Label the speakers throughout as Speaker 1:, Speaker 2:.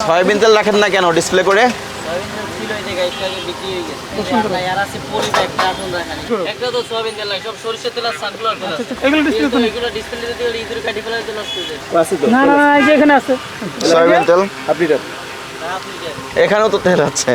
Speaker 1: Soybean তেল রাখেন না কেন? ডিসপ্লে করে?
Speaker 2: ছিল এই জায়গায় একটু আগে বিক্রি গেছে আপনার আর আছে পলি ব্যাগ কার্টুন রাখানি একটা তো সোয়াবিন তেল সব সরিষার তেল আর সানফ্লাওয়ার তেল আছে
Speaker 3: এগুলো ডিসপ্লে তো নেই।
Speaker 2: এগুলো ডিসপ্লে দিতে গেলে ইঁদুর কাটি ফেলার জন্য নষ্ট যায়
Speaker 3: না না না এই যে এখানে আছে।
Speaker 1: সয়াবিন তেল?
Speaker 2: না আপনি দেন
Speaker 1: এখানেও তো তেল আছে।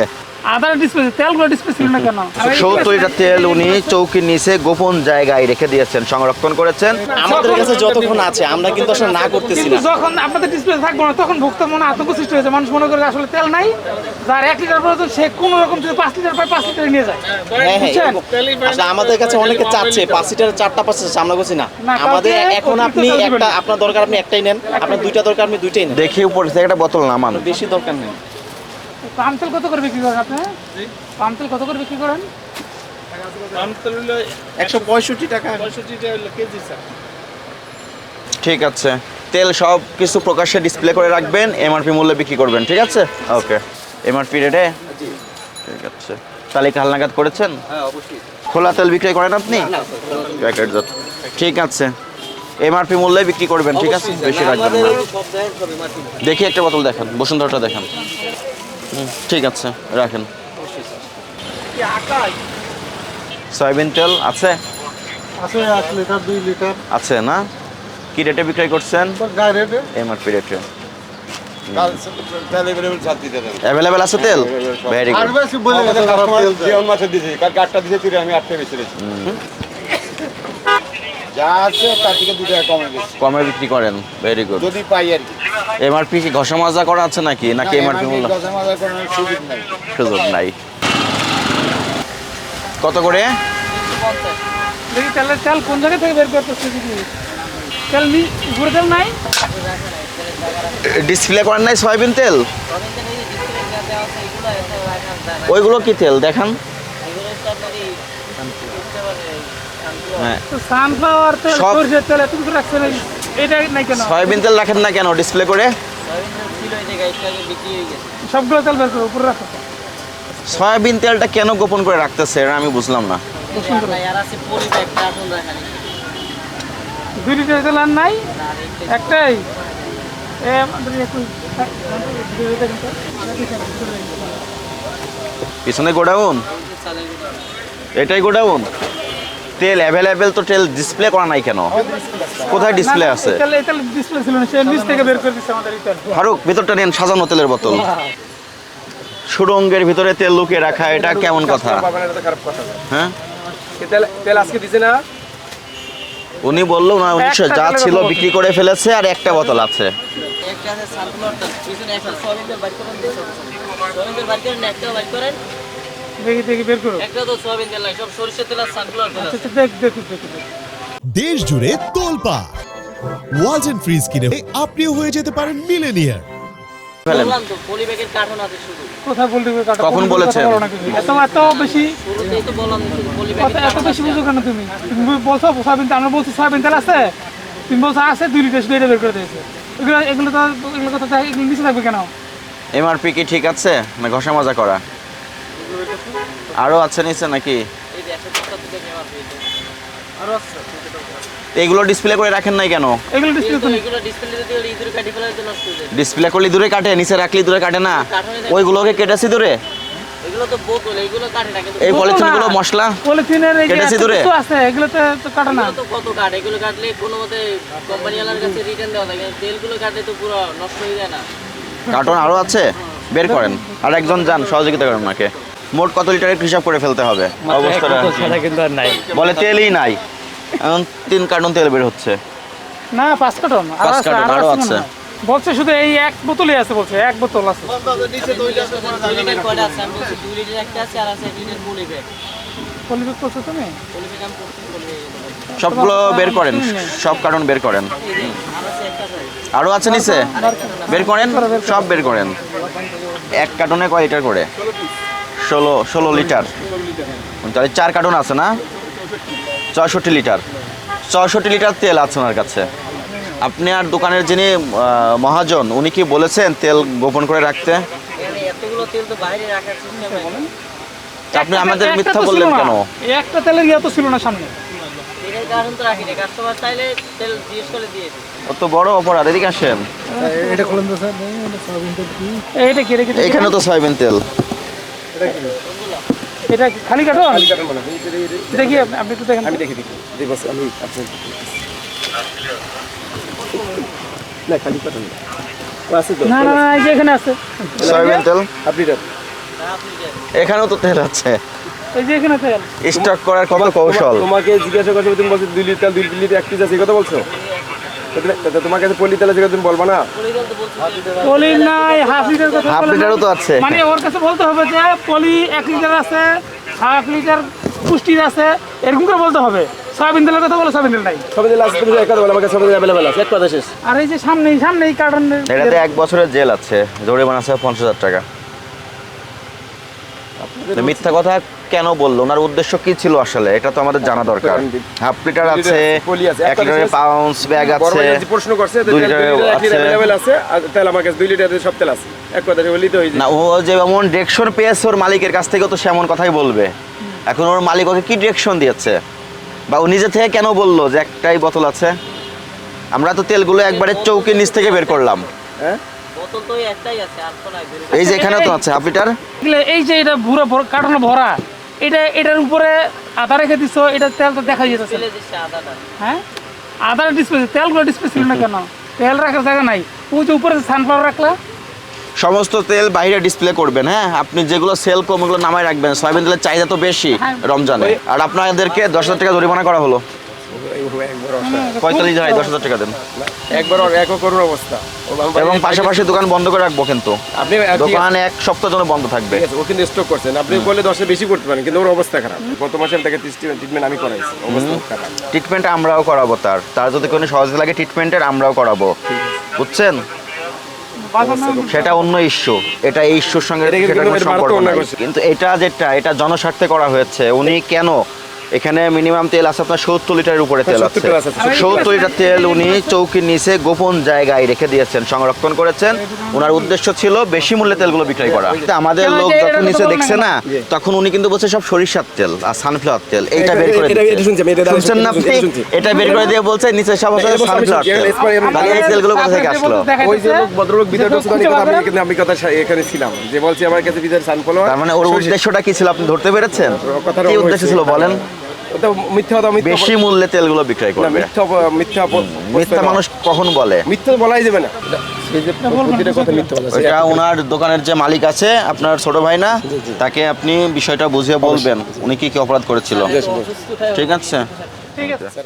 Speaker 3: আদার ডিসপ্লে তেলগুলো ডিসপ্লে ছিল না কেন?
Speaker 1: সত্তর লিটার তেল উনি চৌকির নিচে গোপন জায়গায় রেখে দিয়েছেন সংরক্ষণ করেছেন।
Speaker 4: আমাদের কাছে যতক্ষণ আছে আমরা কিন্তু আসলে না করতেছি
Speaker 3: কিন্তু যখন আপনাদের ডিসপ্লে থাকব না তখন ভোক্তার মনে আতঙ্ক সৃষ্টি হয়েছে। মানুষ মনে করে আসলে তেল নাই যার এক লিটার প্রয়োজন সে কোনো রকম যদি পাঁচ লিটার পায় পাঁচ লিটার নিয়ে যায়।
Speaker 4: হ্যাঁ হ্যাঁ
Speaker 3: বুঝছেন?
Speaker 4: আসলে আমাদের কাছে অনেকে চাচ্ছে পাঁচ লিটার চারটা পাঁচ লিটার আমরা করছি না।
Speaker 3: না,
Speaker 4: আমাদের এখন আপনি একটা আপনার দরকার আপনি একটাই নেন আপনার দুইটা দরকার আপনি দুইটাই নেন।
Speaker 1: দেখি উপর থেকে একটা বোতল নামান।
Speaker 4: বেশি দরকার নেই।
Speaker 3: পাম তেল কত করে বিক্রি করেন আপনি? পাম তেল কত করে বিক্রি করেন?
Speaker 4: একশো পঁয়ষট্টি টাকা। KG sir.
Speaker 1: ঠিক আছে। তেল সব কিছু প্রকাশ্যে ডিসপ্লে করে রাখবেন এমআরপি মূল্যে বিক্রি করবেন ঠিক আছে? ওকে এমআরপি রেটে ঠিক আছে। তালিকা হালনাগাদ করেছেন? খোলা তেল বিক্রি করেন আপনি? প্যাকেট যত ঠিক আছে। এমআরপি মূল্যে বিক্রি করবেন ঠিক আছে? বেশি রাখবেন দেখি একটা বোতল দেখেন বসুন্ধরাটা দেখেন। ঠিক আছে রাখেন। সয়াবিন তেল আছে?
Speaker 5: আছে লিটার দুই লিটার।
Speaker 1: আছে না? কি রেটে বিক্রয় করছেন?
Speaker 5: রেটে।
Speaker 1: এমআরপি রেটে। অ্যাভেলেবেল আছে তেল? ভেরি
Speaker 5: আর
Speaker 1: গুড
Speaker 5: বেশি বলে গেছে
Speaker 6: যা আছে তার থেকে দু টাকা কমে গেছে
Speaker 1: কমে বিক্রি করেন ভেরি গুড
Speaker 6: যদি পাই আর কি।
Speaker 1: এমআরপি কি ঘষা মাজা করা আছে নাকি? নাকি এমআরপি মূল্য?
Speaker 6: দশ হাজার কোনো সুযোগ নাই।
Speaker 1: সুযোগ নাই। কত করে?
Speaker 3: দেখি তেলের কোন জায়গা থেকে বের করতেছে তেল নি উপরে তেল নাই?
Speaker 1: ডিসপ্লে করেন নাই সয়াবিন তেল? ওইগুলো কি তেল? দেখান।
Speaker 2: Sunflower।
Speaker 1: হ্যাঁ
Speaker 3: সানফ্লাওয়ার তেল সরষের তেল এত কিছু রাখছেন এটা নাই কেন?
Speaker 1: সয়াবিন তেল রাখেন না কেন? ডিসপ্লে করে?
Speaker 3: সবগুলো তেল বের করে উপরে রাখো।
Speaker 1: সয়াবিন তেলটা কেন গোপন করে রাখতেছে এটা আমি বুঝলাম না।
Speaker 3: দুই লিটার তেল আর নাই? একটাই?
Speaker 1: পিছনে গোডাউন? এটাই গোডাউন? তেল অ্যাভেলেবেল তো তেল ডিসপ্লে করা নাই কেন? কোথায় ডিসপ্লে আছে?
Speaker 3: ডিসপ্লে ছিল না সে নিচ থেকে বের করে দিচ্ছে আমাদের
Speaker 1: ফারুক ভিতরটা নেন সাজানো তেলের বোতল। সুরঙ্গের ভিতরে তেল লুকিয়ে রাখা এটা কেমন কথা?
Speaker 6: পাবেন এটা তো খারাপ কথা।
Speaker 1: হ্যাঁ?
Speaker 6: তেল তেল আজকে দিছে না।
Speaker 1: উনি বলল না উনিশশো যা ছিল বিক্রি করে ফেলেছে আর একটা বোতল আছে।
Speaker 2: একটা আছে তেল পিছনে একটা সোয়াবিন তেল বাইর করেন সোয়াবিন তেল করেন না একটাও বাইর করেন।
Speaker 3: দেখি দেখি বের করো।
Speaker 2: একটা তো সোয়াবিন তেল লাগে সব সরিষার তেল আর সানফ্লাওয়ার তেল
Speaker 3: আচ্ছা দেখ দেখি দেখি দেখি।
Speaker 7: দেশ জুড়ে তোলপা ওয়ালটন ফ্রিজ কিনে আপনিও হয়ে যেতে পারেন মিলেনিয়ার
Speaker 2: বললাম তো পলি ব্যাগের আছে শুধু।
Speaker 3: কোথায় বলতে হবে
Speaker 1: কখন
Speaker 3: কোন
Speaker 1: বলেছেন?
Speaker 3: কথা বলো না কিন্তু। এত এত বেশি
Speaker 2: শুরুতেই তো বললাম শুধু পলি
Speaker 3: এত বেশি বুঝো কেন তুমি? তুমি বলছো সয়াবিন তেল আমরা বলছি সয়াবিন তেল আছে। তুমি বলছো আছে দুই লিটার শুধু এটা বের করে দিয়েছে। এগুলো এগুলো তো এগুলো কথা তো এগুলো নিচে থাকবে কেন?
Speaker 1: এমআরপি কি ঠিক আছে? না ঘষা মাজা করা? আরও আছে নিচে নাকি? এগুলো ডিসপ্লে করে রাখেন নাই কেন?
Speaker 3: এগুলো ডিসপ্লে
Speaker 1: করলে দূরে কাটে নিচে রাখলে দূরে কাটে না? ওইগুলোকে কেটেছি দূরে
Speaker 2: এগুলো তো বোতল এগুলো কাটে না কিন্তু
Speaker 1: এই
Speaker 3: বোতল
Speaker 1: পলিথিনগুলো
Speaker 3: না।
Speaker 1: মশলা
Speaker 3: পলিথিনের এই
Speaker 1: কেটেছি দূরে?
Speaker 3: কিছু আছে তো কাটে না।
Speaker 2: তো কত কাট? এগুলো কাটলে কোনো মতে কাছে রিটার্ন দেওয়া থাকে তেলগুলো কাটলে তো পুরো নষ্ট হয়ে যায় না।
Speaker 1: কার্টন আরও আছে? বের করেন। আর একজন যান সহযোগিতা করেন ওনাকে। মোট কত লিটারের হিসাব করে ফেলতে হবে? অবস্থাটা
Speaker 4: কিন্তু আর নাই।
Speaker 1: বলে তেলই নাই। এখন তিন কার্টন তেল বের হচ্ছে।
Speaker 3: না পাঁচ কার্টন।
Speaker 1: পাঁচ কার্টন,
Speaker 3: আরও
Speaker 1: আরও
Speaker 3: আছে। বলছে শুধু এই এক বোতলই আছে বলছে। এক বোতল আছে।
Speaker 1: সবগুলো বের করেন। সব কার্টন বের করেন।
Speaker 2: আরও আছে
Speaker 1: নিচে? বের করেন? সব বের করেন। এক কার্টনে কয় লিটার করে? ষোলো ষোলো লিটার। তাহলে চার কার্টন আছে না? চৌষট্টি লিটার। চৌষট্টি লিটার তেল আছে ওনার কাছে। আপনি আর দোকানের যিনি মহাজন উনি কি বলেছেন তেল গোপন করে রাখতে?
Speaker 2: এখানে এতগুলো তেল তো বাইরে রাখার সিস্টেম
Speaker 1: আপনি আমাদের মিথ্যা বললেন কেন?
Speaker 3: এই একটা তেলের ইয়ে তো ছিল না সামনে।
Speaker 2: কারণ তো রাখি না কাস্টমার চাইলে তেল।
Speaker 5: এটা কি?
Speaker 3: খালি কার্টন?
Speaker 6: মানে
Speaker 3: এটা কি আপনি- আপনি একটু দেখেন।
Speaker 6: আমি দেখি দেখি দেখি বস, আমি আপনার না খালি না। আছে তো।
Speaker 3: না না না এই যে এখানে আছে।
Speaker 1: সয়াবিন তেল?
Speaker 6: আপনি দেন।
Speaker 1: এখানেও তো তেল আছে।
Speaker 3: এই যে এখানে তেল।
Speaker 1: স্টক করার কত কৌশল।
Speaker 6: তোমাকে জিজ্ঞাসা করছ তুমি বলছো দুই লিটার দুই লিটার এক পিস আছে এই কথা বলছো? তোমার কাছে পলি তেল আছে তুমি বলবা না?
Speaker 3: পলি নাই হাফ লিটার কথা
Speaker 1: হাফ লিটারও তো আছে।
Speaker 3: মানে ওর কাছে বলতে হবে যে পলি এক লিটার আছে হাফ লিটার পুষ্টির আছে এরকম করে বলতে হবে। সয়াবিন তেলের কথা বলে সয়াবিন তেল নাই।
Speaker 6: সবাই তেল আছে তুমি এক কথা বলো আমার কাছে সবাই আছে। এক কথা শেষ।
Speaker 3: আর এই যে সামনেই সামনেই কার্টন
Speaker 1: এটাতে এক বছরের জেল আছে। জরিমানা আছে পঞ্চাশ হাজার টাকা। মিথ্যা কথা কেন বলল? ওনার উদ্দেশ্য কি ছিল আসলে? এটা তো আমাদের জানা দরকার। হাফ লিটার আছে এক লিটারের পাউন্স ব্যাগ আছে
Speaker 6: প্রশ্ন করছে
Speaker 1: দুই লিটারের আছে।
Speaker 6: অ্যাভেলেবেল আছে আর তেল আমার কাছে দুই লিটারের সব তেল আছে। এক কথা বললেই তো
Speaker 1: না ও যে এমন ডিরেকশন পেয়েছে ওর মালিকের কাছ থেকে তো সে এমন কথাই বলবে। এখন ওর মালিক ওকে কি ডিরেকশন দিয়েছে? বা ও নিজে থেকে কেন বলল যে একটাই বোতল আছে? আমরা তো তেলগুলো একবারে চৌকির নিচ থেকে বের করলাম।
Speaker 6: হ্যাঁ?
Speaker 2: বোতল তো একটাই আছে আর তো নাই
Speaker 1: এই যে এখানে তো আছে হাফ লিটার।
Speaker 3: এই যে এটা ভুরা কার্টন ভরা এটা এটার উপরে আদা রেখে দিছো এটা তেল তো দেখা যেতেছে হ্যাঁ? আদার ডিসপ্লে তেলগুলো ডিসপ্লে ছিল না কেন? তেল রাখার জায়গা নাই। ওই যে উপরে সানফ্লাওয়ার রাখলা।
Speaker 1: সমস্ত তেল বাইরে ডিসপ্লে করবেন হ্যাঁ? আপনি যেগুলো সেল কম ওগুলো নামায় রাখবেন। সয়াবিন তেলের চাহিদা তো বেশি
Speaker 3: হ্যাঁ।
Speaker 1: রমজানে। আর আপনাদেরকে দশ হাজার টাকা জরিমানা করা হলো। পঁয়তাল্লিশ দশ হাজার টাকা দেন।
Speaker 6: একবার করুন অবস্থা।
Speaker 1: এবং পাশাপাশি দোকান বন্ধ করে রাখব কিন্তু।
Speaker 6: আপনি
Speaker 1: দোকান এক সপ্তাহ জন্য বন্ধ থাকবে।
Speaker 6: ও কিন্তু স্টক করছেন আপনি বললে দশে বেশি করতে পারেন কিন্তু ওর অবস্থা খারাপ। গত মাসে তাকে ট্রিটমেন্ট আমি করাইছি
Speaker 1: ট্রিটমেন্ট আমরাও করাবো তার। তার যদি কোনো সহজ লাগে ট্রিটমেন্টের আমরাও করাবো। বুঝছেন? সেটা অন্য ইস্যু এটা এই ইস্যুর সঙ্গে।
Speaker 6: কিন্তু
Speaker 1: এটা যেটা এটা জনস্বার্থে করা হয়েছে উনি কেন এখানে মিনিমাম তেল আছে আপনার সত্তর লিটারের উপরে তেল আছে। সত্তর লিটার। তেল উনি চৌকির নিচে গোপন জায়গায় রেখে দিয়েছেন সংরক্ষণ করেছেন। ওনার উদ্দেশ্য ছিল বেশি মূল্যে তেলগুলো বিক্রয় করা। আমাদের লোক যখন নিচে দেখছে
Speaker 3: না।
Speaker 1: তখন উনি কিন্তু বলছে সব সরিষার তেল আর সানফ্লাওয়ার তেল। এইটা
Speaker 6: এটা-
Speaker 1: বের করে শুনছেন না আপনি?
Speaker 6: এটা
Speaker 1: বের করে দিয়ে বলছে নিচে সব
Speaker 6: আমি
Speaker 1: সানফ্লাওয়ার তেল। তাহলে এই তেলগুলো কোথা থেকে আসলো?
Speaker 6: ওই যে লোক ভদ্রলোক কথা আমি কিন্তু আমি কথা এখানে ছিলাম। যে বলছি আমার কাছে ভিতরে সানফ্লাওয়ার
Speaker 1: তার মানে ওর উদ্দেশ্যটা কি ছিল? আপনি ধরতে পেরেছেন? কি উদ্দেশ্য ছিল বলেন?
Speaker 6: মিথ্যা কথা
Speaker 1: বেশি মূল্যে তেলগুলো বিক্রয়
Speaker 6: না,
Speaker 1: করবে।
Speaker 6: মিথ্যা মিথ্যা
Speaker 1: মিথ্যা মানুষ কখন বলে?
Speaker 6: মিথ্যা বলাই যাবে না।
Speaker 1: ওইটা ওনার দোকানের যে মালিক আছে আপনার ছোট ভাই না তাকে আপনি বিষয়টা বুঝিয়ে বলবেন। উনি কি কি অপরাধ করেছিল? ঠিক আছে?
Speaker 3: ঠিক আছে।